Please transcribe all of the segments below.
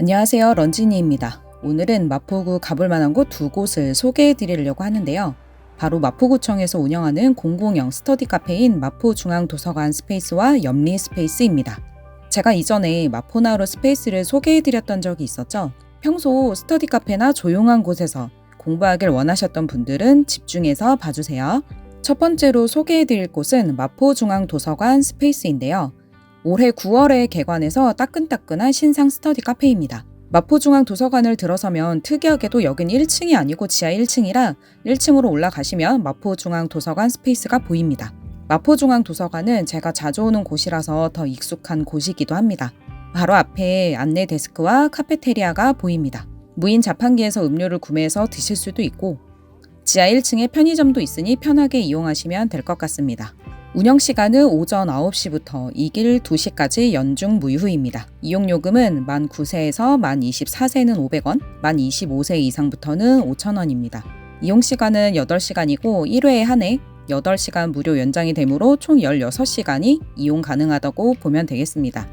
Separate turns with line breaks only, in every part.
안녕하세요. 런진이입니다. 오늘은 마포구 가볼 만한 곳 두 곳을 소개해 드리려고 하는데요. 바로 마포구청에서 운영하는 공공형 스터디 카페인 마포중앙도서관 스페이스와 염리 스페이스입니다. 제가 이전에 마포나루 스페이스를 소개해 드렸던 적이 있었죠. 평소 스터디 카페나 조용한 곳에서 공부하길 원하셨던 분들은 집중해서 봐주세요. 첫 번째로 소개해 드릴 곳은 마포중앙도서관 스페이스인데요. 올해 9월에 개관해서 따끈따끈한 신상 스터디 카페입니다. 마포중앙 도서관을 들어서면 특이하게도 여긴 1층이 아니고 지하 1층이라 1층으로 올라가시면 마포중앙 도서관 스페이스가 보입니다. 마포중앙 도서관은 제가 자주 오는 곳이라서 더 익숙한 곳이기도 합니다. 바로 앞에 안내 데스크와 카페테리아가 보입니다. 무인 자판기에서 음료를 구매해서 드실 수도 있고 지하 1층에 편의점도 있으니 편하게 이용하시면 될 것 같습니다. 운영 시간은 오전 9시부터 이길 2시까지 연중 무휴입니다. 이용 요금은 만 9세에서 만 24세는 500원, 만 25세 이상부터는 5,000원입니다. 이용 시간은 8시간이고 1회에 한해 8시간 무료 연장이 되므로 총 16시간이 이용 가능하다고 보면 되겠습니다.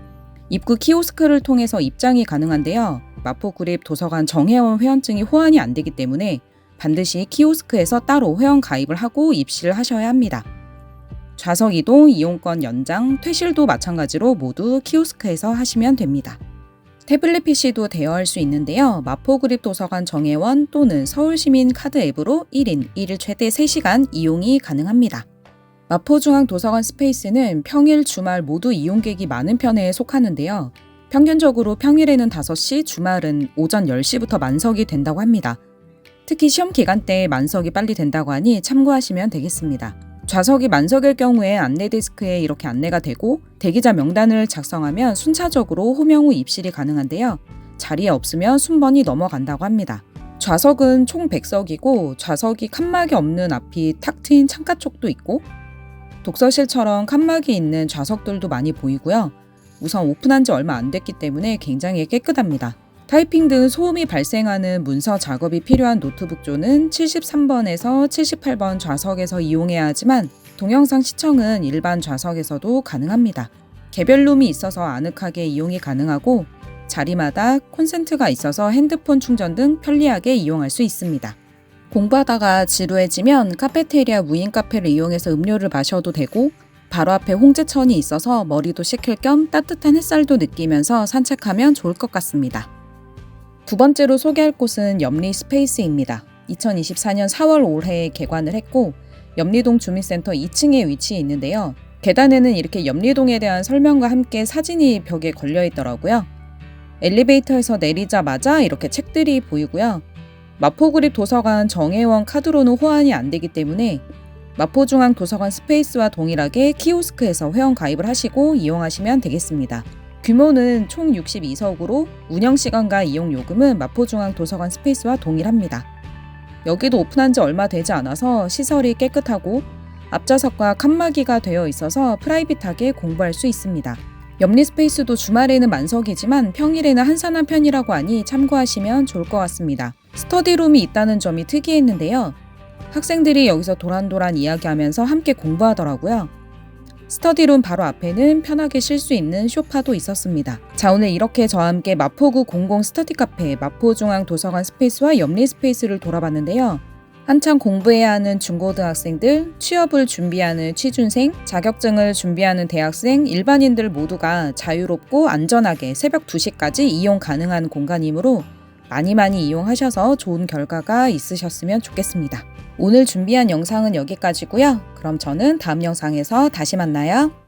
입구 키오스크를 통해서 입장이 가능한데요. 마포구립 도서관 정회원 회원증이 호환이 안 되기 때문에 반드시 키오스크에서 따로 회원 가입을 하고 입실을 하셔야 합니다. 좌석 이동, 이용권 연장, 퇴실도 마찬가지로 모두 키오스크에서 하시면 됩니다. 태블릿 PC도 대여할 수 있는데요. 마포그립 도서관 정회원 또는 서울시민 카드 앱으로 1인 1일 최대 3시간 이용이 가능합니다. 마포중앙 도서관 스페이스는 평일, 주말 모두 이용객이 많은 편에 속하는데요. 평균적으로 평일에는 5시, 주말은 오전 10시부터 만석이 된다고 합니다. 특히 시험 기간 때 만석이 빨리 된다고 하니 참고하시면 되겠습니다. 좌석이 만석일 경우에 안내 데스크에 이렇게 안내가 되고 대기자 명단을 작성하면 순차적으로 호명 후 입실이 가능한데요. 자리에 없으면 순번이 넘어간다고 합니다. 좌석은 총 100석이고 좌석이 칸막이 없는 앞이 탁 트인 창가 쪽도 있고 독서실처럼 칸막이 있는 좌석들도 많이 보이고요. 우선 오픈한 지 얼마 안 됐기 때문에 굉장히 깨끗합니다. 타이핑 등 소음이 발생하는 문서 작업이 필요한 노트북조는 73번에서 78번 좌석에서 이용해야 하지만 동영상 시청은 일반 좌석에서도 가능합니다. 개별 룸이 있어서 아늑하게 이용이 가능하고 자리마다 콘센트가 있어서 핸드폰 충전 등 편리하게 이용할 수 있습니다. 공부하다가 지루해지면 카페테리아 무인 카페를 이용해서 음료를 마셔도 되고 바로 앞에 홍제천이 있어서 머리도 식힐 겸 따뜻한 햇살도 느끼면서 산책하면 좋을 것 같습니다. 두 번째로 소개할 곳은 염리 스페이스입니다. 2024년 4월 올해 개관을 했고 염리동 주민센터 2층에 위치해 있는데요. 계단에는 이렇게 염리동에 대한 설명과 함께 사진이 벽에 걸려 있더라고요. 엘리베이터에서 내리자마자 이렇게 책들이 보이고요. 마포구립 도서관 정회원 카드로는 호환이 안 되기 때문에 마포중앙 도서관 스페이스와 동일하게 키오스크에서 회원 가입을 하시고 이용하시면 되겠습니다. 규모는 총 62석으로 운영 시간과 이용 요금은 마포중앙 도서관 스페이스와 동일합니다. 여기도 오픈한 지 얼마 되지 않아서 시설이 깨끗하고 앞좌석과 칸막이가 되어 있어서 프라이빗하게 공부할 수 있습니다. 염리 스페이스도 주말에는 만석이지만 평일에는 한산한 편이라고 하니 참고하시면 좋을 것 같습니다. 스터디룸이 있다는 점이 특이했는데요. 학생들이 여기서 도란도란 이야기하면서 함께 공부하더라고요. 스터디룸 바로 앞에는 편하게 쉴 수 있는 쇼파도 있었습니다. 자, 오늘 이렇게 저와 함께 마포구 공공 스터디 카페 마포중앙 도서관 스페이스와 염리 스페이스를 돌아봤는데요. 한창 공부해야 하는 중고등학생들, 취업을 준비하는 취준생, 자격증을 준비하는 대학생, 일반인들 모두가 자유롭고 안전하게 새벽 2시까지 이용 가능한 공간이므로 많이 많이 이용하셔서 좋은 결과가 있으셨으면 좋겠습니다. 오늘 준비한 영상은 여기까지고요. 그럼 저는 다음 영상에서 다시 만나요.